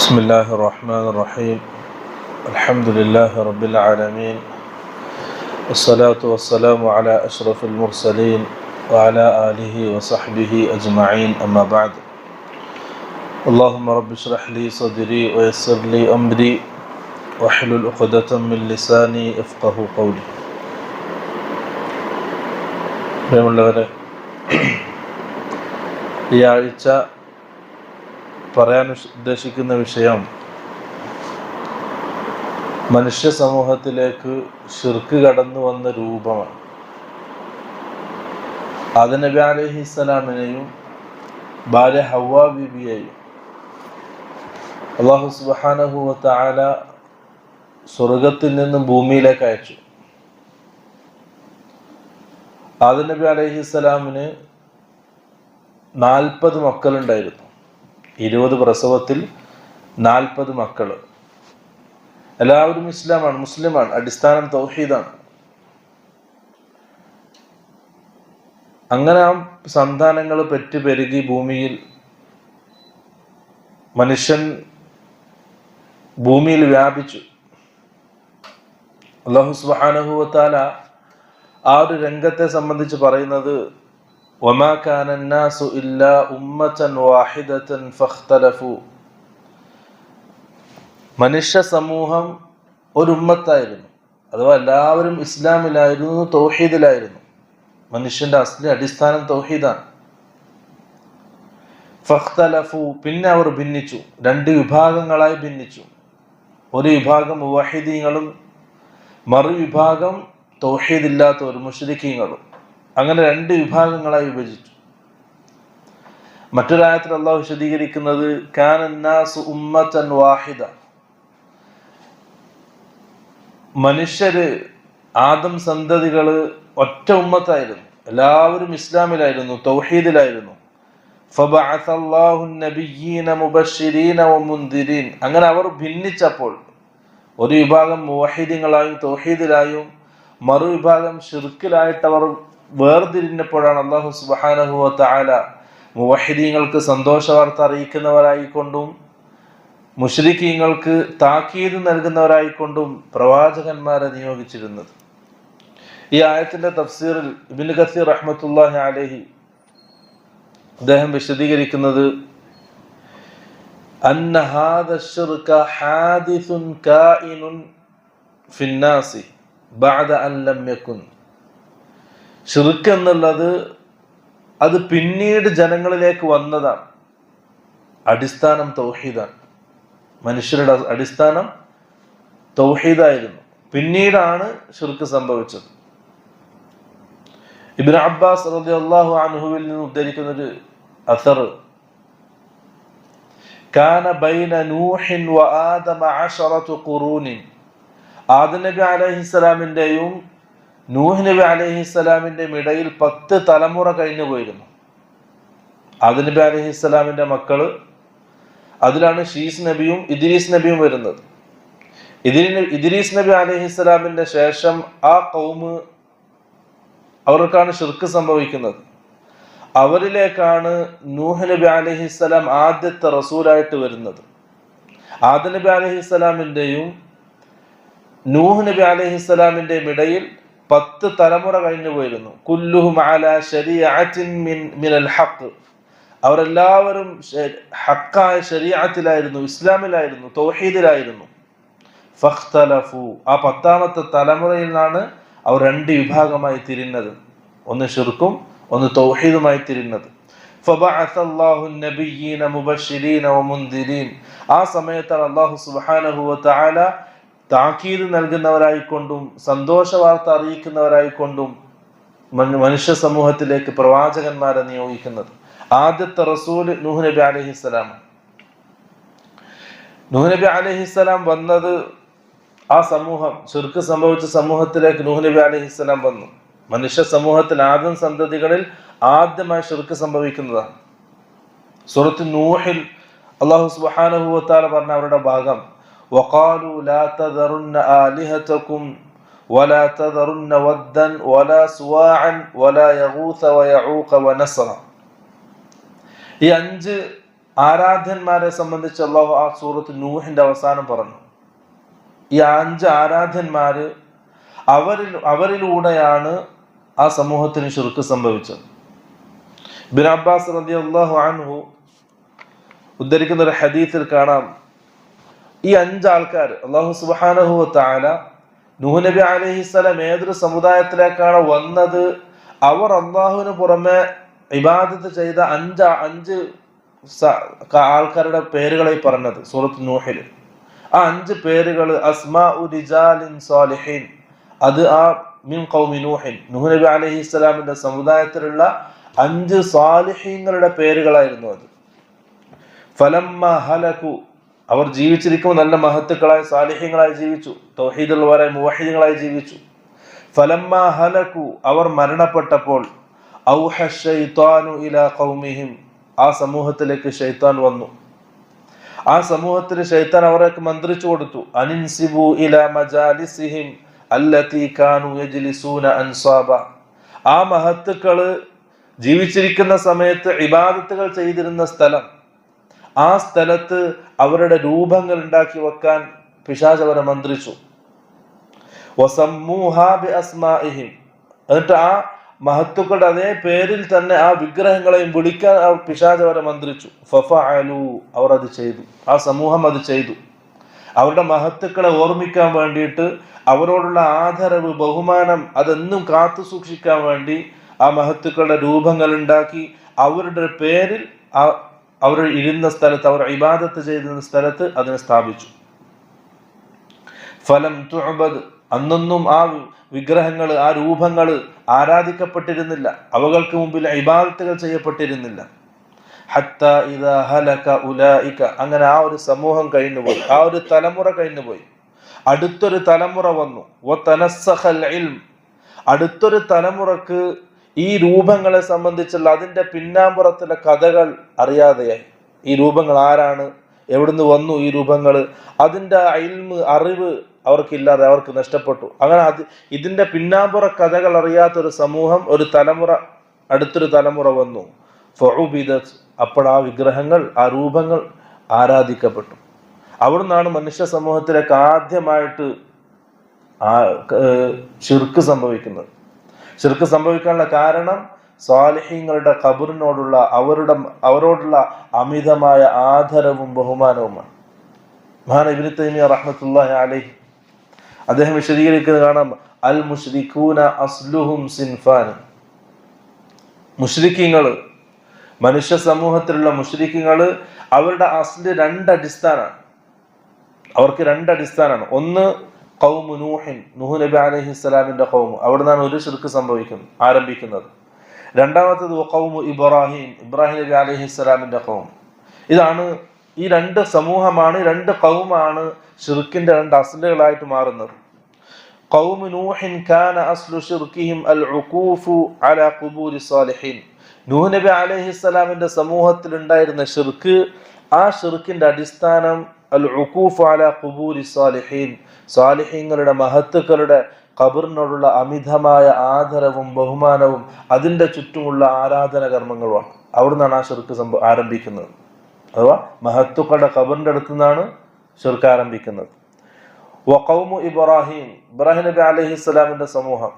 بسم الله الرحمن الرحيم الحمد لله رب العالمين والصلاة والسلام على أشرف المرسلين وعلى آله وصحبه أجمعين أما بعد اللهم رب اشرح لي صدري ويسر لي أمري واحلل عقدة من لساني يفقه قولي പ്രിയമുള്ളവരെ ഈ ആഴ്ച പറയാൻ ഉദ്ദേശിക്കുന്ന വിഷയം മനുഷ്യ സമൂഹത്തിലേക്ക് ശിർക്ക് കടന്നു വന്ന രൂപമാണ്. ആദനബി അലഹിസ്സലാമിനെയും ഭാര്യ ഹവ്വ ബിബിയെയും അള്ളാഹു സുബാനഹുല സ്വർഗത്തിൽ നിന്നും ഭൂമിയിലേക്ക് അയച്ചു. ആദനബി അലഹിസ്സലാമിന് നാൽപ്പത് മക്കളുണ്ടായിരുന്നു. ഇരുപത് പ്രസവത്തിൽ നാൽപ്പത് മക്കൾ എല്ലാവരും ഇസ്ലാമാണ് മുസ്ലിമാണ് അടിസ്ഥാനം തൗഹീദാണ്. അങ്ങനെ ആ സന്താനങ്ങൾ പെറ്റു പെരുകി ഭൂമിയിൽ മനുഷ്യൻ ഭൂമിയിൽ വ്യാപിച്ചു. അള്ളാഹു സുബാനഹുവത്താല ആ ഒരു രംഗത്തെ സംബന്ധിച്ച് പറയുന്നത് وما كان الناس إلا أمة واحدة فاختلفوا മനുഷ്യ സമൂഹം ഒരു ഉമ്മത്തായിരുന്നു അഥവാ എല്ലാവരും ഇസ്ലാമിലായിരുന്നു തൗഹീദിലായിരുന്നു മനുഷ്യന്റെ അസ്ലി അടിസ്ഥാനം തൗഹീദാണ് ഫഖ്തലഫു പിന്നെ അവർ ഭിന്നിച്ചു രണ്ട് വിഭാഗങ്ങളായി ഭിന്നിച്ചു ഒരു വിഭാഗം മുവഹിദീങ്ങളും മറുവിഭാഗം തൗഹീദില്ലാത്തവരും മുഷ്രിഖീങ്ങളും അങ്ങനെ രണ്ട് വിഭാഗങ്ങളായി വിഭജിച്ചു. മറ്റൊരായത്തിൽ അള്ളാഹു വിശദീകരിക്കുന്നത് വാഹിദ. മനുഷ്യര് ആദം സന്തതികൾ ഒറ്റ ഉമ്മത്തായിരുന്നു. എല്ലാവരും ഇസ്ലാമിലായിരുന്നു തൗഹീദിലായിരുന്നു. അങ്ങനെ അവർ ഭിന്നിച്ചപ്പോൾ ഒരു വിഭാഗം മുവഹീദിങ്ങളായും തൗഹീദിലായും മറുവിഭാഗം അവർ വേർതിരിഞ്ഞപ്പോഴാണ് അള്ളാഹു സുബാനഹുല മുവഹിദീങ്ങൾക്ക് സന്തോഷ വാർത്ത അറിയിക്കുന്നവരായിക്കൊണ്ടും മുഷരിക്കീങ്ങൾക്ക് താക്കീത് നൽകുന്നവരായിക്കൊണ്ടും പ്രവാചകന്മാരെ നിയോഗിച്ചിരുന്നത്. ഈ ആയത്തിന്റെ തഫ്സീറിൽ ഇബിൻ കസീർ റഹ്മത്തുല്ലാഹി അലഹി അദ്ദേഹം വിശദീകരിക്കുന്നത് ഹാദിസുൻ ഫിന്നാസി ബഅദ അൻ ലം ഷിർക്ക് എന്നുള്ളത് അത് പിന്നീട് ജനങ്ങളിലേക്ക് വന്നതാണ്. അടിസ്ഥാനം തൗഹീദാണ്. മനുഷ്യരുടെ അടിസ്ഥാനം തൗഹീദായിരുന്നു. പിന്നീടാണ് ഷിർക്ക് സംഭവിച്ചത്. ഇബിൻ അബ്ബാസ് അള്ളാഹു അൻഹുവിൽ നിന്ന് ഉദ്ധരിക്കുന്ന ഒരു അസർ കാന ബൈന നൂഹിൻ വ ആദമ അശറതു ഖുറൂനിൻ ആദം നബി അലൈഹിസ്സലാമിന്റെയും നൂഹ് നബി അലഹിസ്സലാമിന്റെ ഇടയിൽ പത്ത് തലമുറ കഴിഞ്ഞു പോയിരുന്നു. ആദ് നബി അലഹിസ്സലാമിന്റെ മക്കൾ അതിലാണ് ഷീസ് നബിയും ഇദ്രീസ് നബിയും വരുന്നത്. ഇതിന് ഇദ്രീസ് നബി അലഹിസ്സലാമിന്റെ ശേഷം ആ കൗമ് അവർക്കാണ് ഷിർക്ക് സംഭവിക്കുന്നത്. അവരിലേക്കാണ് നൂഹ് നബി അലഹിസ്സലാം ആദ്യത്തെ റസൂലായിട്ട് വരുന്നത്. ആദ നബി അലഹിസ്സലാമിന്റെയും നൂഹ് നബി അലഹിസ്സലാമിന്റെയും ഇടയിൽ പത്ത് തലമുറ കഴിഞ്ഞു പോയിരുന്നു. കുല്ലുഹും മിൻ മിനൽ അവരെല്ലാവരും ഹക്കായ ശരീരത്തിലായിരുന്നു ഇസ്ലാമിലായിരുന്നു തൗഹീദിലായിരുന്നു. ഫഖ്തലഫു. ആ പത്താമത്തെ തലമുറയിൽ നിന്നാണ് അവർ രണ്ട് വിഭാഗമായി തിരിഞ്ഞത്. ഒന്ന് ഷിർക്കും ഒന്ന് തൗഹീദുമായി തിരിഞ്ഞത്. ആ സമയത്താണ് അള്ളാഹു സുബാനഹുവ താല താക്കീത് നൽകുന്നവരായിക്കൊണ്ടും സന്തോഷ വാർത്ത അറിയിക്കുന്നവരായിക്കൊണ്ടും മനുഷ്യ സമൂഹത്തിലേക്ക് പ്രവാചകന്മാരെ നിയോഗിക്കുന്നത് ആദ്യത്തെ റസൂൽ നൂഹ് നബി അലഹിസ്സലാം നൂഹ് നബി അലഹിസ്സലാം വന്നത് ആ സമൂഹം ചുരുക്ക് സംഭവിച്ച സമൂഹത്തിലേക്ക് നൂഹ് നബി അലഹിസ്സലാം വന്നു. മനുഷ്യ സമൂഹത്തിൽ ആദ്യം സന്തതികളിൽ ആദ്യമായി ഷിർക്ക് സംഭവിക്കുന്നതാണ്. സുഹൃത്ത് നൂഹിൽ അള്ളാഹു സുബാനഹുവത്താല പറഞ്ഞ അവരുടെ ഭാഗം. وقالوا لا تذرن آلهتكم ولا تذرن ودا ولا سواعا ولا يغوث ويعوق ونسرا ഈ അഞ്ച് ആരാധ്യന്മാരെ സംബന്ധിച്ച് അള്ളാഹു ആ സൂറത്ത് നൂഹിന്റെ അവസാനം പറഞ്ഞു ഈ അഞ്ച് ആരാധ്യന്മാര് അവരിൽ അവരിലൂടെയാണ് ആ സമൂഹത്തിന് ഷിർക്ക് സംഭവിച്ചത് ബിൻ അബ്ബാസ് റതി അള്ളാഹു അൻഹു ഉദ്ധരിക്കുന്ന ഒരു ഹദീത്തിൽ കാണാം ഈ അഞ്ചാൾക്കാർ അള്ളാഹു സുബാനഹു താല നബി അലഹിസ്സലാം ഏതൊരു സമുദായത്തിലേക്കാണ് വന്നത്? അവർ അള്ളാഹുവിന് പുറമെ ഇബാദത്ത് ചെയ്ത അഞ്ച് അഞ്ച് ആൾക്കാരുടെ പേരുകളെ പറഞ്ഞത് സൂറത്ത് നൂഹിൽ. ആ അഞ്ച് പേരുകൾ അസ്മാ റിജാലിൻ സാലിഹീൻ. അത് ആ മിൻ കൗമി നൂഹിൻ. നൂഹ് നബി അലഹി ഇസ്ലാമിന്റെ സമുദായത്തിലുള്ള അഞ്ച് സ്വാലിഹീങ്ങളുടെ പേരുകളായിരുന്നു അത്. ഫലം ഹലകു അവർ ജീവിച്ചിരിക്കുമ്പോൾ നല്ല മഹത്തുക്കളായ സാലിഹ്യങ്ങളായി ജീവിച്ചു. തൗഹീദുള്ളവരായ മുവഹിദുകളായി ജീവിച്ചു. ഫലമ്മ ഹലക്കു അവർ മരണപ്പെട്ടപ്പോൾ ഔഹ ആ സമൂഹത്തിലേക്ക് ഷെയ്ത്താൻ വന്നു. ആ സമൂഹത്തിൽ ഷെയ്ത്താൻ അവർക്ക് മന്ത്രിച്ചു കൊടുത്തു. അനിൻസിബു ഇല മജാലിസിഹിം അല്ലത്തി കാനു യജ്ലിസൂന അൻസാബ. ആ മഹത്തുക്കൾ ജീവിച്ചിരിക്കുന്ന സമയത്ത് ഇബാദത്തുകൾ ചെയ്തിരുന്ന സ്ഥലം ആ സ്ഥലത്ത് അവരുടെ രൂപങ്ങൾ ഉണ്ടാക്കി വെക്കാൻ പിശാജ് അവരെ മന്ത്രിച്ചു. എന്നിട്ട് ആ മഹത്തുക്കളുടെ അതേ പേരിൽ തന്നെ ആ വിഗ്രഹങ്ങളെയും വിളിക്കാൻ ആ പിശാജ് അവരെ മന്ത്രിച്ചു. ഫഫഅലു അവർ അത് ചെയ്തു. ആ സമൂഹം അത് ചെയ്തു. അവരുടെ മഹത്തുക്കളെ ഓർമ്മിക്കാൻ വേണ്ടിയിട്ട് അവരോടുള്ള ആദരവ് ബഹുമാനം അതെന്നും കാത്തു സൂക്ഷിക്കാൻ വേണ്ടി ആ മഹത്തുക്കളുടെ രൂപങ്ങൾ ഉണ്ടാക്കി അവരുടെ പേരിൽ ആ അവർ ഇരുന്ന സ്ഥലത്ത് അവർ ഇബാദത്ത് ചെയ്തിരുന്ന സ്ഥലത്ത് അതിനെ സ്ഥാപിച്ചു. ഫലം തുഅബദ് അന്നൊന്നും ആ വിഗ്രഹങ്ങൾ ആ രൂപങ്ങൾ ആരാധിക്കപ്പെട്ടിരുന്നില്ല. അവകൾക്ക് മുമ്പിൽ ഇബാദത്തുകൾ ചെയ്യപ്പെട്ടിരുന്നില്ല. ഹത്ത ഇദാ ഹലക ഉലായിക്ക അങ്ങനെ ആ ഒരു സമൂഹം കഴിഞ്ഞുപോയി. ആ ഒരു തലമുറ കഴിഞ്ഞുപോയി. അടുത്തൊരു തലമുറ വന്നു. അടുത്തൊരു തലമുറയ്ക്ക് ഈ രൂപങ്ങളെ സംബന്ധിച്ചുള്ള അതിന്റെ പിന്നാമ്പുറത്തിലെ കഥകൾ അറിയാതെയായി. ഈ രൂപങ്ങൾ ആരാണ്? എവിടുന്ന് വന്നു ഈ രൂപങ്ങൾ? അതിന്റെ അയിൽമ് അറിവ് അവർക്കില്ലാതെ അവർക്ക് നഷ്ടപ്പെട്ടു. അങ്ങനെ അത് ഇതിന്റെ പിന്നാമ്പുറ കഥകൾ അറിയാത്തൊരു സമൂഹം ഒരു തലമുറ അടുത്തൊരു തലമുറ വന്നു. ഫഉബിദത് അപ്പോൾ ആ വിഗ്രഹങ്ങൾ ആ രൂപങ്ങൾ ആരാധിക്കപ്പെട്ടു. അവിടുന്നാണ് മനുഷ്യ സമൂഹത്തിലേക്ക് ആദ്യമായിട്ട് ആ ചുരുക്ക് സംഭവിക്കുന്നത്. ഷിർക്ക് സംഭവിക്കാനുള്ള കാരണം സ്വാലിഹ്യങ്ങളുടെ ഖബറിനോടുള്ള അവരുടെ അവരോടുള്ള അമിതമായ ആദരവും ബഹുമാനവുമാണ്. മഹാൻ ഇബ്നു തൈമിയ അലഹി അലൈഹി അദ്ദേഹം വിശദീകരിക്കുന്നത് കാണാം അൽ മുഷ്രിഖൂന അസ്ലുഹും സിൻഫാൻ. മുഷ്രിഖിങ്ങൾ മനുഷ്യ സമൂഹത്തിലുള്ള മുഷ്രിഖിങ്ങൾ അവരുടെ അസ്ല് രണ്ട് അടിസ്ഥാനമാണ് അവർക്ക് രണ്ട് അടിസ്ഥാനമാണ് ഒന്ന് കൗമു നൂഹിൻ നൂഹ് നബി അലൈഹി സ്വലാമിന്റെ കൗമ് അവിടെ നിന്നാണ് ഒരു ഷിർക്ക് സംഭവിക്കുന്നത് ആരംഭിക്കുന്നത് രണ്ടാമത്തത് കൗമു ഇബ്രാഹിം ഇബ്രാഹിം നബി അലൈഹി സ്വലാമിന്റെ കൗം ഇതാണ് ഈ രണ്ട് സമൂഹമാണ് ഈ രണ്ട് കൗമാണ് ഷിർക്കിന്റെ രണ്ട് അസ്ലുകളായിട്ട് മാറുന്നത് قوم نوح كان أصل شركهم العكوف على قبور الصالحين നൂഹ് നബി അലൈഹിസ്സലാമിന്റെ സമൂഹത്തിൽ ഉണ്ടായിരുന്ന ഷിർക്ക് ആ ഷിർക്കിന്റെ അടിസ്ഥാനം അൽ ഉക്കൂഫ് അല കുബൂരി സാലിഹീൻ. സാലിഹീങ്ങളുടെ മഹത്തുക്കളുടെ ഖബറിനോടുള്ള അമിതമായ ആദരവും ബഹുമാനവും അതിന്റെ ചുറ്റുമുള്ള ആരാധന കർമ്മങ്ങളുമാണ് അവിടുന്നാണ് ആ ഷിർക്ക് സംഭ ആരംഭിക്കുന്നത്. അഥവാ മഹത്തുക്കളുടെ ഖബറിന്റെ അടുത്തു നിന്നാണ് ഷിർക്ക് ആരംഭിക്കുന്നത്. വഖൗമു ഇബ്രാഹിം ഇബ്രാഹിം നബി അലൈഹി സ്വലാമിന്റെ സമൂഹം.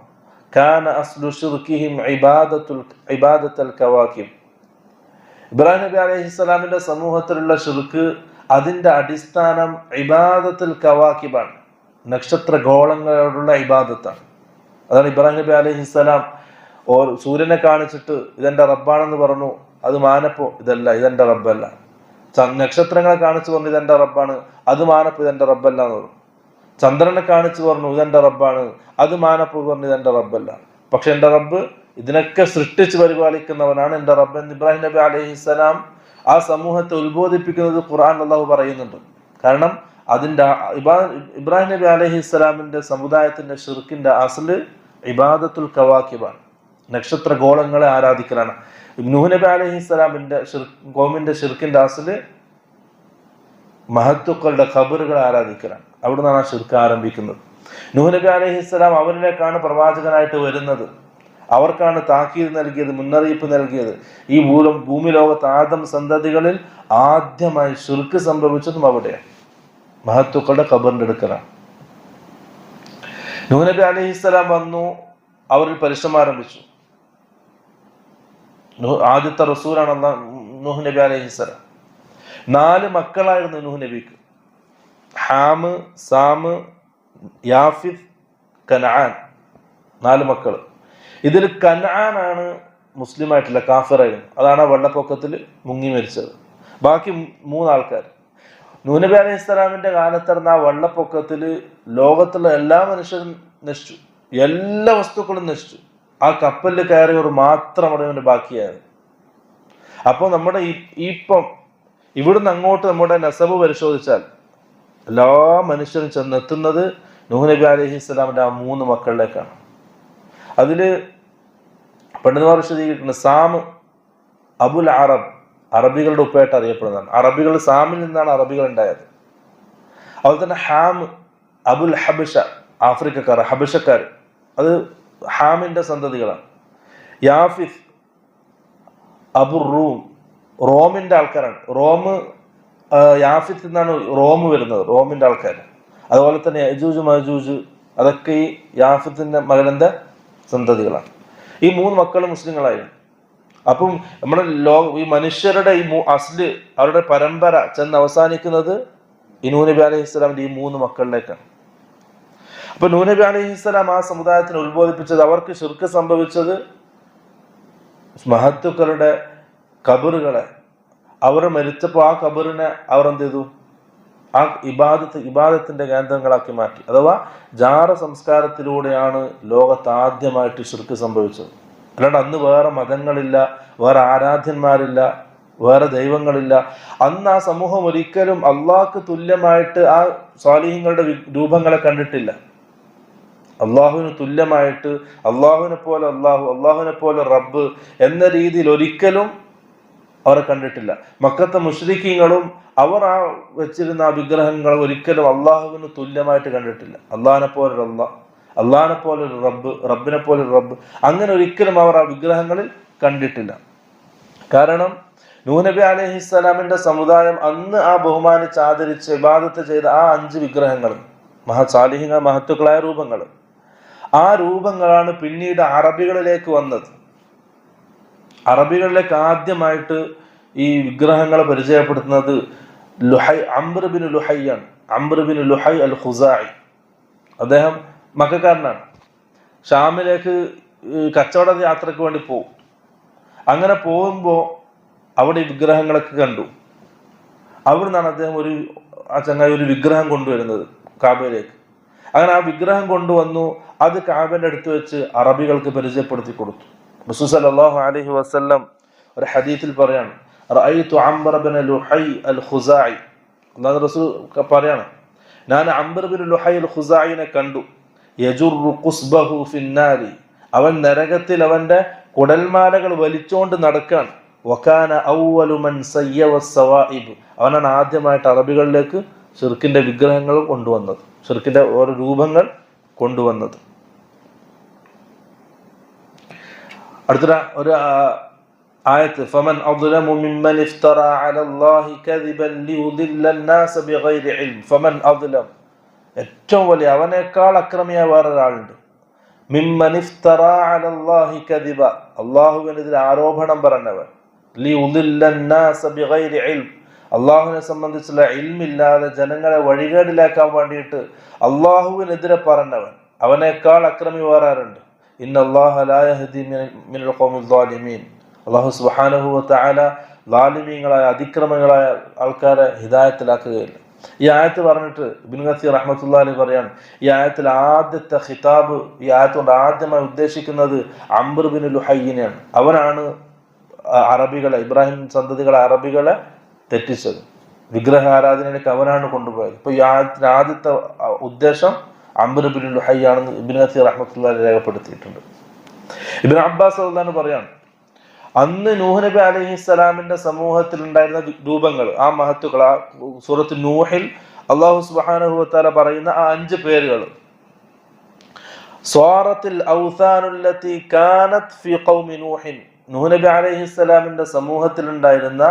കാന അസ്ലു ഷിർക്കിഹിം ഇബാദത്തുൽ ഇബാദത്തൽ കവാക്കിം ഇബ്രാഹിം നബി അലൈഹി സ്വലാമിന്റെ സമൂഹത്തിലുള്ള ഷിർക്ക് അതിന്റെ അടിസ്ഥാനം ഇബാദത്തിൽ കവാക്കിബാണ് നക്ഷത്ര ഗോളങ്ങളോടുള്ള ഇബാദത്താണ്. അതാണ് ഇബ്രാഹിം നബി അലൈഹി സ്വലാം ഓർ സൂര്യനെ കാണിച്ചിട്ട് ഇതെന്റെ റബ്ബാണെന്ന് പറഞ്ഞു. അത് മാനപ്പോ ഇതല്ല ഇതെന്റെ റബ്ബല്ല. നക്ഷത്രങ്ങളെ കാണിച്ചു പറഞ്ഞു ഇതെന്റെ റബ്ബാണ്. അത് മാനപ്പോ ഇതെന്റെ റബ്ബല്ല എന്ന് പറഞ്ഞു. ചന്ദ്രനെ കാണിച്ചു പറഞ്ഞു ഇതെന്റെ റബ്ബാണ്. അത് മാനപ്പോ പറഞ്ഞു ഇതെന്റെ റബ്ബല്ല. പക്ഷെ എന്റെ റബ്ബ് ഇതിനൊക്കെ സൃഷ്ടിച്ച് പരിപാലിക്കുന്നവനാണ് എന്റെ റബ്ബ് എന്ന് ഇബ്രാഹിം നബി അലൈഹിസ്സലാം ആ സമൂഹത്തെ ഉത്ബോധിപ്പിക്കുന്നത് ഖുർആൻ അള്ളാഹു പറയുന്നുണ്ട്. കാരണം അതിന്റെ ഇബ്രാഹിം നബി അലഹി അലൈഹിസ്സലാമിന്റെ സമുദായത്തിന്റെ ഷിർക്കിന്റെ അസൽ ഇബാദത്തുൽ കവാക്കിബാണ്. നക്ഷത്ര ഗോളങ്ങളെ ആരാധിക്കലാണ്. നൂഹ് നബി അലൈഹിസ്സലാമിന്റെ ഷിർ കോമിന്റെ ഷിർക്കിന്റെ അസൽ മഹത്തുക്കളുടെ ഖബറുകൾ ആരാധിക്കലാണ്. അവിടെ നിന്നാണ് ആ ഷിർക്ക് ആരംഭിക്കുന്നത്. നൂഹ് നബി അലഹി ഇസ്ലാം അവരിലേക്കാണ് പ്രവാചകനായിട്ട് വരുന്നത്. അവർക്കാണ് താക്കീത് നൽകിയത് മുന്നറിയിപ്പ് നൽകിയത്. ഈ ഭൂലം ഭൂമി ലോകത്ത് ആദം സന്തതികളിൽ ആദ്യമായി ശുർക്ക് സംഭവിച്ചതും അവിടെയാണ് മഹത്തുക്കളുടെ ഖബറിന്റെ അടുക്കലാണ്. നൂനബി അലഹിസ്സലാം വന്നു അവരിൽ പരിശ്രമം ആരംഭിച്ചു. ആദ്യത്തെ റസൂലാണ് നൂഹ് നബി അലഹിസ്സലാം നാല് മക്കളായിരുന്നു നൂഹ് നബിക്ക്. Ham Sam Yafith Canaan. നാല് മക്കൾ ഇതിൽ കനാനാണ് മുസ്ലിം ആയിട്ടില്ല കാഫിറായിരുന്നു അതാണ് ആ വെള്ളപ്പൊക്കത്തിൽ മുങ്ങി മരിച്ചത്. ബാക്കി മൂന്നാൾക്കാർ നൂനബി അലൈഹി സ്വലാമിന്റെ നടന്ന ആ വെള്ളപ്പൊക്കത്തിൽ ലോകത്തുള്ള എല്ലാ മനുഷ്യരും നശിച്ചു. എല്ലാ വസ്തുക്കളും നശിച്ചു. ആ കപ്പലിൽ കയറിയവർ മാത്രം അവിടെ ബാക്കിയായത്. അപ്പോൾ നമ്മുടെ ഇപ്പം ഇവിടുന്ന് അങ്ങോട്ട് നമ്മുടെ നസബ് പരിശോധിച്ചാൽ എല്ലാ മനുഷ്യരും ചെന്നെത്തുന്നത് നൂഹ് നബി അലൈഹി സ്വലാമിന്റെ ആ മൂന്ന് മക്കളിലേക്കാണ്. അതിൽ പണ്ഡിതന്മാർ വിശദീകരിക്കുന്നത് സാം അബുൽ അറബ് അറബികളുടെ ഉപ്പയായിട്ട് അറിയപ്പെടുന്നതാണ്. അറബികൾ സാമിൽ നിന്നാണ് അറബികൾ ഉണ്ടായത്. അതുപോലെ തന്നെ ഹാം അബുൽ ഹബിഷ ആഫ്രിക്കക്കാർ ഹബിഷക്കാർ. അത് ഹാമിന്റെ സന്തതികളാണ്. യാഫിസ് അബുർ റൂം റോമിന്റെ ആൾക്കാരാണ്. റോം യാഫിസ് നിന്നാണ് റോം വരുന്നത് റോമിന്റെ ആൾക്കാർ അതുപോലെ തന്നെ യജൂജ് മജൂജ് അതൊക്കെ ഈ യാഫിത്തിന്റെ മകനന്റെ സന്തതികളാണ്. ഈ മൂന്ന് മക്കളും മുസ്ലിങ്ങളായിരുന്നു. അപ്പം നമ്മുടെ ലോക ഈ മനുഷ്യരുടെ ഈ അസ്ല് അവരുടെ പരമ്പര ചെന്ന് അവസാനിക്കുന്നത് ഈ നൂനബി അലൈഹി സ്വലാമിന്റെ ഈ മൂന്ന് മക്കളിലേക്കാണ്. അപ്പൊ നൂനബി അലൈഹി സ്വലാം ആ സമുദായത്തിന് ഉത്ബോധിപ്പിച്ചത് അവർക്ക് ശുർക്ക് സംഭവിച്ചത് മഹത്തുക്കളുടെ കബറുകളെ. അവർ മരിച്ചപ്പോൾ ആ കബറിനെ അവർ എന്ത് ചെയ്തു? ആ ഇബാദത്ത് ഇബാദത്തിന്റെ കേന്ദ്രങ്ങളാക്കി മാറ്റി. അഥവാ ജാറ സംസ്കാരത്തിലൂടെയാണ് ലോകത്ത് ആദ്യമായിട്ട് ശിർക്ക് സംഭവിച്ചത്. അല്ലാണ്ട് അന്ന് വേറെ മതങ്ങളില്ല വേറെ ആരാധ്യന്മാരില്ല വേറെ ദൈവങ്ങളില്ല. അന്ന് ആ സമൂഹം ഒരിക്കലും അള്ളാഹ്ക്ക് തുല്യമായിട്ട് ആ സ്വാലിഹ്യങ്ങളുടെ രൂപങ്ങളെ കണ്ടിട്ടില്ല. അള്ളാഹുവിന് തുല്യമായിട്ട് അള്ളാഹുവിനെ പോലെ അള്ളാഹു അള്ളാഹുവിനെ പോലെ റബ്ബ് എന്ന രീതിയിൽ ഒരിക്കലും അവരെ കണ്ടിട്ടില്ല. മക്കത്തെ മുഷ്രിഖീങ്ങളും അവർ ആ വെച്ചിരുന്ന ആ വിഗ്രഹങ്ങൾ ഒരിക്കലും അള്ളാഹുവിന് തുല്യമായിട്ട് കണ്ടിട്ടില്ല. അള്ളാഹിനെ പോലെ അള്ളാഹ് അള്ളാഹിനെ പോലെ റബ്ബ് റബ്ബിനെ പോലെ റബ്ബ്. അങ്ങനെ ഒരിക്കലും അവർ ആ വിഗ്രഹങ്ങളിൽ കണ്ടിട്ടില്ല. കാരണം നൂനബി അലഹിസ്സലാമിന്റെ സമുദായം അന്ന് ആ ബഹുമാനിച്ച് ആദരിച്ച് ഇബാദത്ത് ചെയ്ത ആ അഞ്ച് വിഗ്രഹങ്ങൾ മഹാസാലിഹിക മഹത്തുക്കളായ രൂപങ്ങൾ ആ രൂപങ്ങളാണ് പിന്നീട് അറബികളിലേക്ക് വന്നത്. അറബികളിലേക്ക് ആദ്യമായിട്ട് ഈ വിഗ്രഹങ്ങളെ പരിചയപ്പെടുത്തുന്നത് ലുഹൈ അംബ്രബിൻ ലുഹൈയാണ്. അംബ്രബിൻ ലുഹൈ അൽ ഖുസായി അദ്ദേഹം മക്കാരനാണ് ഷാമിലേക്ക് കച്ചവട യാത്രയ്ക്ക് വേണ്ടി പോകും അങ്ങനെ പോകുമ്പോൾ അവിടെ വിഗ്രഹങ്ങളൊക്കെ കണ്ടു. അവിടെ നിന്നാണ് അദ്ദേഹം ഒരു ആ ചങ്ങായി ഒരു വിഗ്രഹം കൊണ്ടുവരുന്നത് കാബയിലേക്ക്. അങ്ങനെ ആ വിഗ്രഹം കൊണ്ടുവന്നു. അത് കാബേന്റെ അടുത്ത് വെച്ച് അറബികൾക്ക് പരിചയപ്പെടുത്തി കൊടുത്തു. റസൂൽ സല്ലല്ലാഹു അലൈഹി വസല്ലം ഒരു ഹദീത്തിൽ പറയാണ് റഅയ്തു അംബർ ബിൻ ലുഹൈ അൽ ഖുസായി അല്ലാഹു റസൂൽ പറയാണ് ഞാൻ അംബർ ബിൻ ലുഹൈ അൽ ഖുസായിനെ കണ്ടു. യജുറു ഖുസ്ബഹു ഫിന്നാരി. അവൻ നരകത്തിൽ അവന്റെ കുടൽമാലകൾ വലിച്ചുകൊണ്ട് നടക്കാണ്. വക്കാന ഔവലു മൻ സയ്യവ വസ്വായിബ് അവനാണ് ആദ്യമായിട്ട് അറബികളിലേക്ക് ഷിർക്കിന്റെ വിഗ്രഹങ്ങൾ കൊണ്ടുവന്നത് ഷിർക്കിന്റെ ഓരോ രൂപങ്ങൾ കൊണ്ടുവന്നത്. അടുത്ത ഒരു ആ, ആയത്ത് ഫമൻ അദ്ലമു മിമ്മൻ ഇഫ്തറ അല അല്ലാഹി കദിബൻ ലിയുദില്ല الناس ബിഗൈരി ഇൽം ഫമൻ അദ്ലം ഏറ്റവും വലിയ അവനേക്കാൾ അക്രമിയായ വേറൊരാളുണ്ട് മിമ്മൻ ഇഫ്തറ അല അല്ലാഹി കദിബ അള്ളാഹുവിനെതിരെ ആരോപണം പറഞ്ഞവൻ ലിയുദില്ല الناس ബിഗൈരി ഇൽം അള്ളാഹുവിനെ സംബന്ധിച്ചുള്ള ഇൽമില്ലാതെ ജനങ്ങളെ വഴികേടിലാക്കാൻ വേണ്ടിയിട്ട് അള്ളാഹുവിനെതിരെ പറഞ്ഞവൻ അവനേക്കാൾ അക്രമി വേറെ ആരുണ്ട് ഇന്ന അള്ളാഹ സുബ്ഹാനഹു താല ലാലിമീങ്ങളായ അതിക്രമങ്ങളായ ആൾക്കാരെ ഹിദായത്തിലാക്കുകയില്ല? ഈ ആയത്ത് പറഞ്ഞിട്ട് ഇബ്നു ഖസീർ റഹ്മത്തുള്ളാഹി അലൈഹി പറയാണ് ഈ ആയത്തിൽ ആദ്യത്തെ ഖിതാബ് ഈ ആയത്തുകൊണ്ട് ആദ്യമായി ഉദ്ദേശിക്കുന്നത് അംബർ ബിൻ ലുഹയ്യനെയാണ്. അവനാണ് അറബികളെ ഇബ്രാഹിം സന്തതികളെ അറബികളെ തെറ്റിച്ചത്. വിഗ്രഹ ആരാധനയിലേക്ക് അവനാണ് കൊണ്ടുപോയത്. ഇപ്പൊ ഈ ആദ്യത്തെ ഉദ്ദേശം അംബർ ബിൻ ലുഹൈ ആണെന്ന് ഇബിൻ നസീർ അഹമ്മത്തുള്ള രേഖപ്പെടുത്തിയിട്ടുണ്ട്. ഇബിൻ അബ്ബാസ് അള്ളഹാന് പറയാണ് അന്ന് നൂഹ് നബി അലൈഹി സ്വലാമിന്റെ സമൂഹത്തിൽ ഉണ്ടായിരുന്ന രൂപങ്ങൾ ആ മഹത്തുക്കൾ ആ സൂറത്ത് നൂഹിൽ അള്ളാഹു സുബ്ഹാനഹു വതആല പറയുന്ന ആ അഞ്ച് പേരുകൾ സ്വാറത്തിൽ നൂഹ് നബി അലൈഹിസ്സലാമിന്റെ സമൂഹത്തിൽ ഉണ്ടായിരുന്ന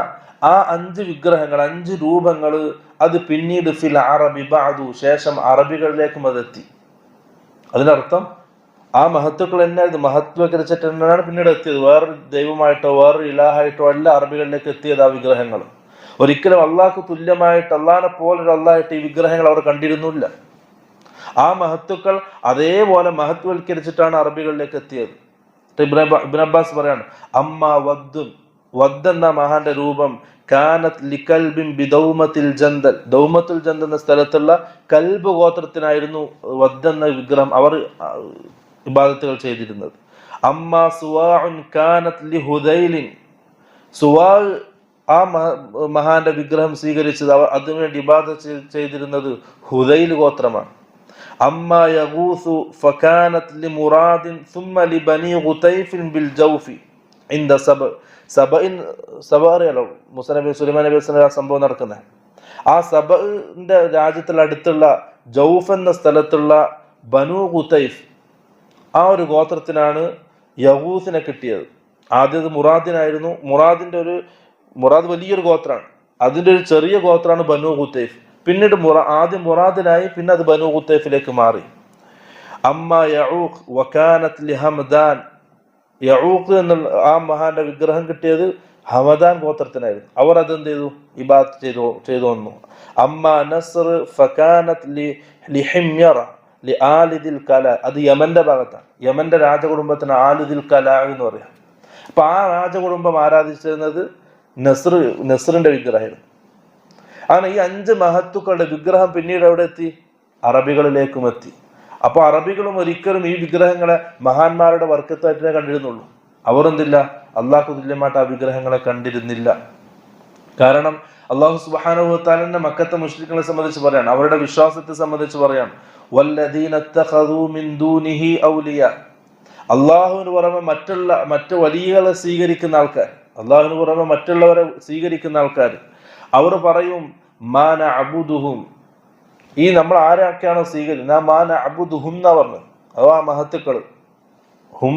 ആ അഞ്ച് വിഗ്രഹങ്ങൾ അഞ്ച് രൂപങ്ങൾ അത് പിന്നീട് ഫിൽ അറബി ബാദു ശേഷം അറബികളിലേക്കും അതെത്തി അതിനർത്ഥം ആ മഹത്വക്കൾ എന്നെ അത് മഹത്വകരിച്ചിട്ട് തന്നെയാണ് പിന്നീട് എത്തിയത് വേറൊരു ദൈവമായിട്ടോ വേറൊരു ഇലാഹായിട്ടോ അല്ല അറബികളിലേക്ക് എത്തിയത് ആ വിഗ്രഹങ്ങൾ ഒരിക്കലും അള്ളാഹ്ക്ക് തുല്യമായിട്ട് അള്ളാഹിനെ പോലൊരു അള്ളാഹായിട്ട് ഈ വിഗ്രഹങ്ങൾ അവർ കണ്ടിരുന്നില്ല ആ മഹത്വക്കൾ അതേപോലെ മഹത്വവൽക്കരിച്ചിട്ടാണ് അറബികളിലേക്ക് എത്തിയത് അബ്ബ- അബ്ബാസ് പറയാണ് അമ്മ വദ്ദുൻ വഗ്ദെന്ന മഹാന്റെ രൂപം കാനത്ത് ലിക്കൽബിൻ ബിദൗമത്തിൽ ജന്തൽ. ദൗമത്തുൽ ജന്തൽ എന്ന സ്ഥലത്തുള്ള കൽബ് ഗോത്രത്തിനായിരുന്നു എന്ന വിഗ്രഹം അവർ ഇബാദത്തുകൾ ചെയ്തിരുന്നത്. അമ്മ സുവാഉൻ കാനത്ത് ലി ഹുദൈലിൻ. സുവാ ആ മഹാന്റെ വിഗ്രഹം സ്വീകരിച്ചത് അവർ അതിനുവേണ്ടി ഇബാദ ചെയ്തിരുന്നത് ഹുദൈൽ ഗോത്രമാണ്. അമ്മ യഗൂസു ഫകാനത് ലി മുറാദിൻ സുമ്മ ലി ബനി ഹുതൈഫിൻ ബിൽ ജൗഫി. ഇൻ ദ സബ്. സബഇൻ സബ അറിയാലോ മുസ നബി സുലൈമാൻ നബി വസ്ലം ആ സംഭവം നടക്കുന്നത് ആ സബന്റെ രാജ്യത്തിൽ അടുത്തുള്ള ജൗഫ് എന്ന സ്ഥലത്തുള്ള ബനു ഖുതൈഫ് ആ ഒരു ഗോത്രത്തിനാണ് യഹൂസിനെ കിട്ടിയത്. ആദ്യത് മുറാദിനായിരുന്നു. മുറാദിന്റെ ഒരു മുറാദ് വലിയൊരു ഗോത്രമാണ്. അതിന്റെ ഒരു ചെറിയ ഗോത്രമാണ് ബനു ഖുത്തൈഫ് പിന്നീട് മുറ ആദ്യം മുറാദിനായി പിന്നെ അത് ബനു ഖുത്തൈഫിലേക്ക് മാറി. അമ്മ യഊഖ് വക്കാനത്ത് ലി യഊഖ് എന്നുള്ള ആ മഹാന്റെ വിഗ്രഹം കിട്ടിയത് ഹമദാൻ ഗോത്രത്തിനായിരുന്നു. അവർ അതെന്ത് ചെയ്തു? ഇബാദത്ത് ചെയ്തു ചെയ്തു വന്നു. അമ്മ നസർ ഫക്കാനത്ത് ലി ലിഹിമ്യറ ലി ആലിദിൽ കല. അത് യമന്റെ ഭാഗത്താണ്. യമന്റെ രാജകുടുംബത്തിന് ആലിദിൽ കല എന്ന് പറയാം. അപ്പൊ ആ രാജകുടുംബം ആരാധിച്ചിരുന്നത് നസർ നസറിന്റെ വിഗ്രഹമായിരുന്നു. അങ്ങനെ ഈ അഞ്ച് മഹത്തുക്കളുടെ വിഗ്രഹം പിന്നീട് എവിടെ എത്തി? അറബികളിലേക്കും എത്തി. അപ്പൊ അറബികളും ഒരിക്കലും ഈ വിഗ്രഹങ്ങളെ മഹാന്മാരുടെ വർക്കത്തായിട്ടേ കണ്ടിരുന്നുള്ളൂ. അവർ എന്തില്ല അള്ളാഹു തുല്യമായിട്ട് ആ വിഗ്രഹങ്ങളെ കണ്ടിരുന്നില്ല. കാരണം അള്ളാഹു സുബാനുഭവത്താലിന്റെ മക്കത്തെ മുസ്ലിങ്ങളെ സംബന്ധിച്ച് പറയാണ്. അവരുടെ വിശ്വാസത്തെ സംബന്ധിച്ച് പറയാണ്. അള്ളാഹുവിന് പുറമെ മറ്റുള്ള മറ്റു വലിയകളെ സ്വീകരിക്കുന്ന ആൾക്കാർ അള്ളാഹുവിന് പുറമെ മറ്റുള്ളവരെ സ്വീകരിക്കുന്ന ആൾക്കാർ അവർ പറയും മാന അബുദുഹും ഈ നമ്മൾ ആരൊക്കെയാണോ സ്വീകരിക്കുന്നത് ഹുന്ന പറഞ്ഞു. പറഞ്ഞത് അഥവാ മഹത്തുക്കൾ ഹും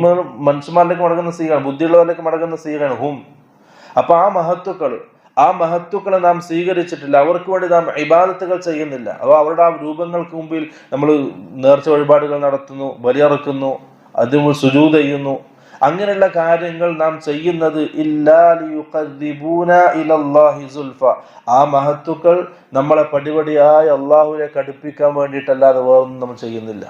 മനുഷ്യന്മാരിലേക്ക് മടങ്ങുന്ന സ്ത്രീകളാണ് ബുദ്ധിയുള്ളവരിലേക്ക് മടങ്ങുന്ന സ്ത്രീകളാണ് ഹും. അപ്പൊ ആ മഹത്തുക്കൾ ആ മഹത്തുക്കളെ നാം സ്വീകരിച്ചിട്ടില്ല. അവർക്ക് വേണ്ടി നാം ഇബാദത്തുകൾ ചെയ്യുന്നില്ല. അപ്പോൾ അവരുടെ ആ രൂപങ്ങൾക്ക് മുമ്പിൽ നമ്മൾ നേർച്ച വഴിപാടുകൾ നടത്തുന്നു ബലിയറക്കുന്നു അതിന് സുജൂത് ചെയ്യുന്നു. അങ്ങനെയുള്ള കാര്യങ്ങൾ നാം ചെയ്യുന്നത് ആ മഹത്തുക്കൾ നമ്മളെ പടിപടിയായി അള്ളാഹുവിനെ അടുപ്പിക്കാൻ വേണ്ടിയിട്ടല്ലാതെ വേറൊന്നും നമ്മൾ ചെയ്യുന്നില്ല.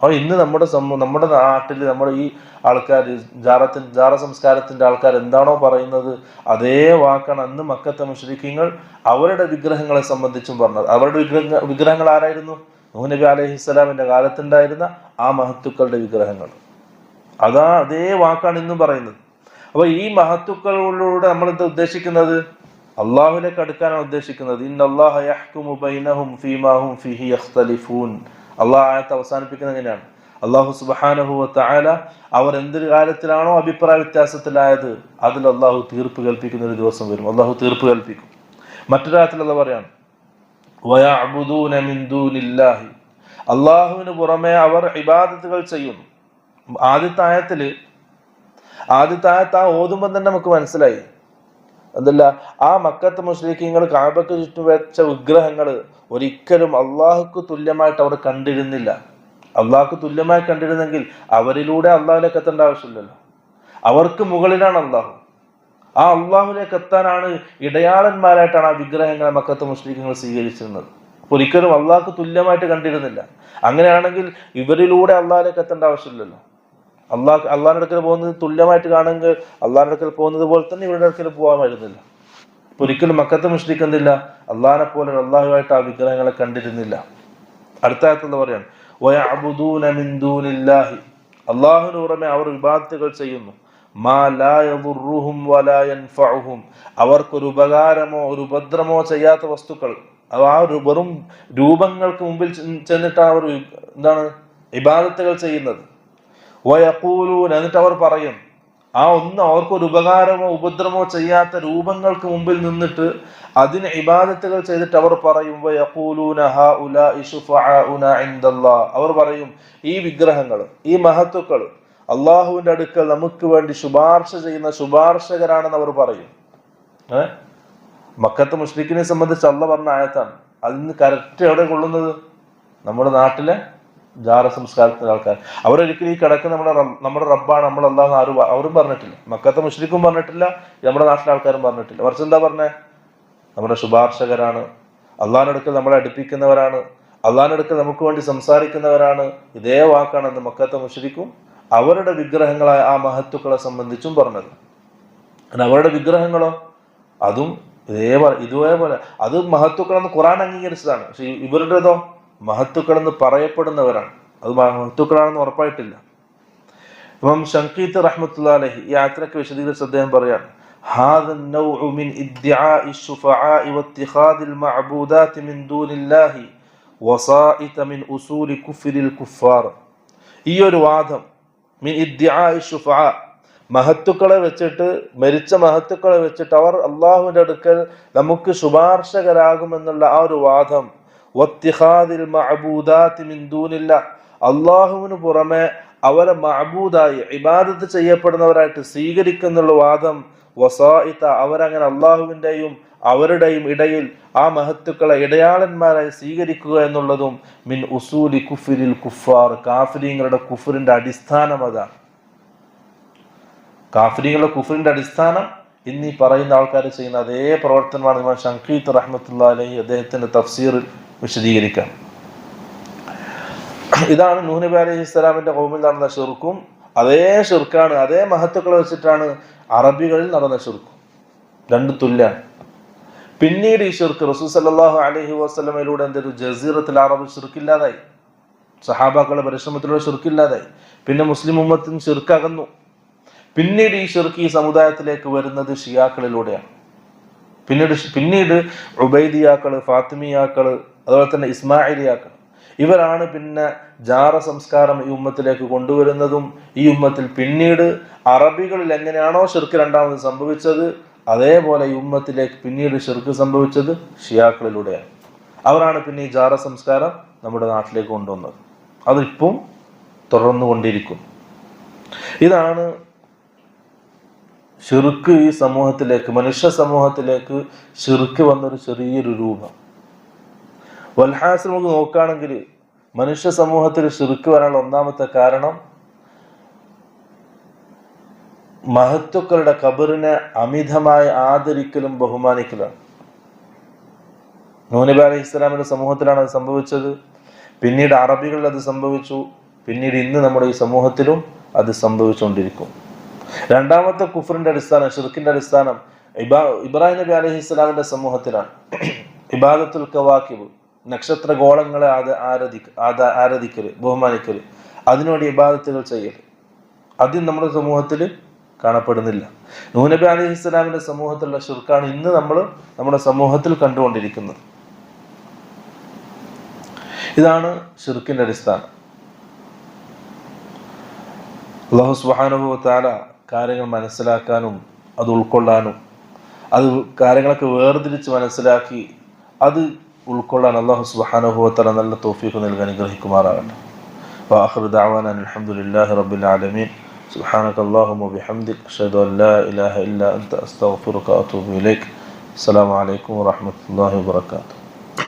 അപ്പോൾ ഇന്ന് നമ്മുടെ സമൂഹം നമ്മുടെ നാട്ടിൽ നമ്മുടെ ഈ ആൾക്കാർ ജാറത്തിൻ ജാറ സംസ്കാരത്തിന്റെ ആൾക്കാർ എന്താണോ പറയുന്നത് അതേ വാക്കാണ് അന്ന് മക്കത്തെ മുഷരിക്കങ്ങൾ അവരുടെ വിഗ്രഹങ്ങളെ സംബന്ധിച്ചും പറഞ്ഞത്. അവരുടെ വിഗ്രഹ വിഗ്രഹങ്ങൾ ആരായിരുന്നു? നബി അലൈഹിസ്സലാമിന്റെ കാലത്തുണ്ടായിരുന്ന ആ മഹത്തുക്കളുടെ വിഗ്രഹങ്ങൾ. അതാ അതേ വാക്കാണ് ഇന്നും പറയുന്നത്. അപ്പൊ ഈ മഹത്തുക്കളിലൂടെ നമ്മൾ എന്താ ഉദ്ദേശിക്കുന്നത്. അള്ളാഹുലേക്ക് അടുക്കാനാണ് ഉദ്ദേശിക്കുന്നത് അള്ളാഹ് ആയത്ത് അവസാനിപ്പിക്കുന്നത് എങ്ങനെയാണ്? അള്ളാഹു സുബ്ഹാനഹു വതആല അവർ എന്ത് കാര്യത്തിലാണോ അഭിപ്രായ വ്യത്യാസത്തിലായത് അതിൽ അള്ളാഹു തീർപ്പ് കൽപ്പിക്കുന്ന ഒരു ദിവസം വരും. അള്ളാഹു തീർപ്പ് കൽപ്പിക്കും. മറ്റൊരായത്തിൽ അത് പറയാണ് അള്ളാഹുവിന് പുറമെ അവർ ഇബാദത്തുകൾ ചെയ്യുന്നു. ആദ്യത്തെ ആദ്യത്തായത്ത് ആ ഓതുമ്പോൾ തന്നെ നമുക്ക് മനസ്സിലായി. അതല്ല ആ മക്കത്ത് മുസ്ലിഖീങ്ങൾ കാബക്ക് ചുറ്റും വെച്ച വിഗ്രഹങ്ങൾ ഒരിക്കലും അള്ളാഹുക്ക് തുല്യമായിട്ട് അവർ കണ്ടിരുന്നില്ല. അള്ളാഹുക്ക് തുല്യമായി കണ്ടിരുന്നെങ്കിൽ അവരിലൂടെ അള്ളാഹുലേക്ക് എത്തേണ്ട ആവശ്യമില്ലല്ലോ. അവർക്ക് മുകളിലാണ് അള്ളാഹു. ആ അള്ളാഹുലേക്ക് എത്താനാണ് ഇടയാളന്മാരായിട്ടാണ് ആ വിഗ്രഹങ്ങളെ മക്കത്ത് മുസ്ലിഖീങ്ങൾ സ്വീകരിച്ചിരുന്നത്. ഒരിക്കലും അള്ളാഹ്ക്ക് തുല്യമായിട്ട് കണ്ടിരുന്നില്ല. അങ്ങനെയാണെങ്കിൽ ഇവരിലൂടെ അള്ളാഹിലേക്ക് എത്തേണ്ട ആവശ്യമില്ലല്ലോ. അള്ളാഹ് അള്ളാഹിന്റെ അടുക്കൽ പോകുന്നത് തുല്യമായിട്ട് കാണുമെങ്കിൽ അള്ളാഹിന്റെ അടുക്കൽ പോകുന്നത് പോലെ തന്നെ ഇവരുടെ അടുക്കൽ പോകാമായിരുന്നില്ല ഒരിക്കലും മക്കത്തെ മുഷ്ടിക്കുന്നില്ല അള്ളാഹിനെ പോലെ അള്ളാഹുമായിട്ട് ആ വിഗ്രഹങ്ങളെ കണ്ടിരുന്നില്ല. അടുത്ത ആയത്തെന്ന് പറയാണ് അള്ളാഹുവിന് പുറമെ അവർ വിവാദത്തുകൾ ചെയ്യുന്നു. അവർക്കൊരു ഉപകാരമോ ഒരു ഉപദ്രമോ ചെയ്യാത്ത വസ്തുക്കൾ. ആ ഒരു വെറും രൂപങ്ങൾക്ക് മുമ്പിൽ ചെന്നിട്ടാണ് അവർ എന്താണ്? ഇബാദത്തുകൾ ചെയ്യുന്നത്. വയഖൂലൂൻ എന്നിട്ട് അവർ പറയും ആ ഒന്നും അവർക്കൊരു ഉപകാരമോ ഉപദ്രവമോ ചെയ്യാത്ത രൂപങ്ങൾക്ക് മുമ്പിൽ നിന്നിട്ട് അതിന് ഇബാദത്തുകൾ ചെയ്തിട്ട് അവർ പറയും. അവർ പറയും ഈ വിഗ്രഹങ്ങൾ ഈ മഹത്തുക്കൾ അള്ളാഹുവിന്റെ അടുക്കൽ നമുക്ക് വേണ്ടി ശുപാർശ ചെയ്യുന്ന ശുപാർശകരാണെന്ന് അവർ പറയും. ഏ? മക്കത്ത് മുഷ്രിഖിനെ സംബന്ധിച്ച് അള്ള പറഞ്ഞ ആയത്താണ്. അതിന് കറക്റ്റ് എവിടെ കൊള്ളുന്നത്? നമ്മുടെ നാട്ടിലെ ജാറ സംസ്കാരത്തിന്റെ ആൾക്കാർ. അവരൊരിക്കലും ഈ കിടക്ക് നമ്മുടെ നമ്മുടെ റബ്ബാണ്. നമ്മൾ അല്ലാന്ന് ആരും അവരും പറഞ്ഞിട്ടില്ല. മക്കത്തെ മുഷ്രിക്കും പറഞ്ഞിട്ടില്ല നമ്മുടെ നാട്ടിലെ ആൾക്കാരും പറഞ്ഞിട്ടില്ല. കുറച്ച് എന്താ പറഞ്ഞേ? നമ്മുടെ ശുപാർശകരാണ്. അള്ളാഹിനടുക്കൽ നമ്മളെ അടുപ്പിക്കുന്നവരാണ്. അള്ളാഹിനടുക്കൽ നമുക്ക് വേണ്ടി സംസാരിക്കുന്നവരാണ്. ഇതേ വാക്കാണ് അന്ന് മക്കത്തെ മുഷ്രിക്കും അവരുടെ വിഗ്രഹങ്ങളായ ആ മഹത്തുക്കളെ സംബന്ധിച്ചും പറഞ്ഞത്. അവരുടെ വിഗ്രഹങ്ങളോ അതും ഇതേപോലെ ഇതേപോലെ. അത് മഹത്തുക്കളെന്ന് ഖുറാൻ അംഗീകരിച്ചതാണ്. പക്ഷെ ഇവരുടേതോ മഹത്തുക്കളെന്ന് പറയപ്പെടുന്നവരാണ് അത് മഹത്തുക്കളാണെന്ന് ഉറപ്പായിട്ടില്ല ഇമാം ഷങ്കീത്ത് റഹ്മത്തുള്ള അലഹി ഈ യാത്രയ്ക്ക് വിശദീകരിച്ച് അദ്ദേഹം പറയാണ് هذا النوع من ادعاء الشفعاء واتخاذ المعبودات من دون الله وسائط من أصول كفر الكفار ഈ ഒരു വാദം മിൻ ഇദ്ദിആഇ ശുഫഅ മഹത്തുക്കളെ വെച്ചിട്ട് മരിച്ച മഹത്തുക്കളെ വെച്ചിട്ട് അവർ അള്ളാഹുവിന്റെ അടുക്കൽ നമുക്ക് ശുപാർശകരാകുമെന്നുള്ള ആ ഒരു വാദം അള്ളാഹുവിന് പുറമെ അവരെ മഅബൂദായി ഇബാദത്ത് ചെയ്യപ്പെടുന്നവരായിട്ട് സ്വീകരിക്കുന്നുള്ള വാദം വസായിത്ത അവരങ്ങനെ അള്ളാഹുവിന്റെയും അവരുടെയും ഇടയിൽ ആ മഹത്തുക്കളെ ഇടയാളന്മാരായി സ്വീകരിക്കുക എന്നുള്ളതും മിൻ ഉസൂലി കുഫിരിൽ കുഫാർ കാഫിരിങ്ങളുടെ കുഫറിന്റെ അടിസ്ഥാനം അതാണ് കാഫിരിങ്ങളുടെ കുഫറിന്റെ അടിസ്ഥാനം ഇന്നീ പറയുന്ന ആൾക്കാർ ചെയ്യുന്ന അതേ പ്രവർത്തനമാണ് ഇമാം ഷങ്കീത്ത് റഹ്മത്തുള്ള അദ്ദേഹത്തിന്റെ അദ്ദേഹത്തിന്റെ തഫ്സീറിൽ വിശദീകരിക്കാം. ഇതാണ് നൂഹ് നബി അലൈഹി ഇസ്ലാമിന്റെ കോമിൽ നടന്ന ഷിർക്കും. അതേ ഷിർക്കാണ് അതേ മഹത്തുക്കളെ വെച്ചിട്ടാണ് അറബികളിൽ നടന്ന ഷിർക്കും. രണ്ടും തുല്യാണ്. പിന്നീട് ഈ ഷിർക്ക് റസൂൽ സല്ലാഹു അലഹി വസ്ലമയിലൂടെ എന്തൊരു ജസീറത്തിൽ അറബ് ഷിർക്കില്ലാതായി. സഹാബാക്കളുടെ പരിശ്രമത്തിലൂടെ ഷിർക്കില്ലാതായി. പിന്നെ മുസ്ലിം ഉമ്മത്തിന് ഷിർക്കകന്നു പിന്നീട് ഈ ഷിർക്ക് ഈ സമുദായത്തിലേക്ക് വരുന്നത് ഷിയാക്കളിലൂടെയാണ്. പിന്നീട് പിന്നീട് ഉബൈദിയാക്കൾ ഫാത്തിമിയാക്കൾ അതുപോലെ തന്നെ ഇസ്മായിലിയാക്കണം. ഇവരാണ് പിന്നെ ജാറ സംസ്കാരം ഈ ഉമ്മത്തിലേക്ക് കൊണ്ടുവരുന്നതും ഈ ഉമ്മത്തിൽ പിന്നീട് അറബികളിൽ എങ്ങനെയാണോ ഷിർക്ക് രണ്ടാമത് സംഭവിച്ചത് അതേപോലെ ഈ ഉമ്മത്തിലേക്ക് പിന്നീട് ഷിർക്ക് സംഭവിച്ചത് ഷിയാക്കളിലൂടെയാണ്. അവരാണ് പിന്നെ ഈ ജാറ സംസ്കാരം നമ്മുടെ നാട്ടിലേക്ക് കൊണ്ടുവന്നത്. അതിപ്പം തുടർന്നു കൊണ്ടിരിക്കും ഇതാണ് ഷിർക്ക് ഈ സമൂഹത്തിലേക്ക് മനുഷ്യ സമൂഹത്തിലേക്ക് ഷിർക്ക് വന്നൊരു ചെറിയൊരു രൂപം. വൽഹാസ് നമുക്ക് നോക്കുകയാണെങ്കിൽ മനുഷ്യ സമൂഹത്തിൽ ശുരുക്ക് വരാനുള്ള ഒന്നാമത്തെ കാരണം മഹത്തുക്കളുടെ കബറിനെ അമിതമായി ആദരിക്കലും ബഹുമാനിക്കലാണ്. നൂനബി അലൈഹി ഇസ്ലാമിന്റെ സമൂഹത്തിലാണ് അത് സംഭവിച്ചത്. പിന്നീട് അറബികളിൽ അത് സംഭവിച്ചു. പിന്നീട് ഇന്ന് നമ്മുടെ ഈ സമൂഹത്തിലും അത് സംഭവിച്ചുകൊണ്ടിരിക്കും. രണ്ടാമത്തെ കുഫറിന്റെ അടിസ്ഥാനം ഷിർക്കിന്റെ അടിസ്ഥാനം ഇബാ ഇബ്രാഹിം നബി അലൈഹി ഇസ്ലാമിന്റെ സമൂഹത്തിലാണ്. ഇബാദത്തുൽ കവാക്കിബ്. നക്ഷത്ര ഗോളങ്ങളെ ആദ- ആരാധിക്ക ആദ- ആരാധിക്കൽ ബഹുമാനിക്കൽ അതിനുവേണ്ടി ഇബാദത്തുകൾ ചെയ്യൽ ആദ്യം നമ്മുടെ സമൂഹത്തിൽ കാണപ്പെടുന്നില്ല. നൂനബി അലി ഇസ്ലാമിന്റെ സമൂഹത്തിലുള്ള ഷിർക്കാണ് ഇന്ന് നമ്മൾ നമ്മുടെ സമൂഹത്തിൽ കണ്ടുകൊണ്ടിരിക്കുന്നത്. ഇതാണ് ഷിർക്കിന്റെ അടിസ്ഥാനം. അള്ളാഹു സുബാനുഭവ താല കാര്യങ്ങൾ മനസ്സിലാക്കാനും അത് ഉൾക്കൊള്ളാനും അത് കാര്യങ്ങളൊക്കെ വേർതിരിച്ച് മനസ്സിലാക്കി അത് ഉൾക്കൊള്ളാൻ അള്ളാഹു സുബാനുഭവ താല നല്ല തോഫീക്ക് നൽകാൻ അനുഗ്രഹിക്കുമാറാകട്ടെ وآخر دعوانا أن الحمد لله رب العالمين سبحانك اللهم وبحمدك أشهد أن لا إله إلا أنت أستغفرك وأتوب إليك السلام عليكم ورحمة الله وبركاته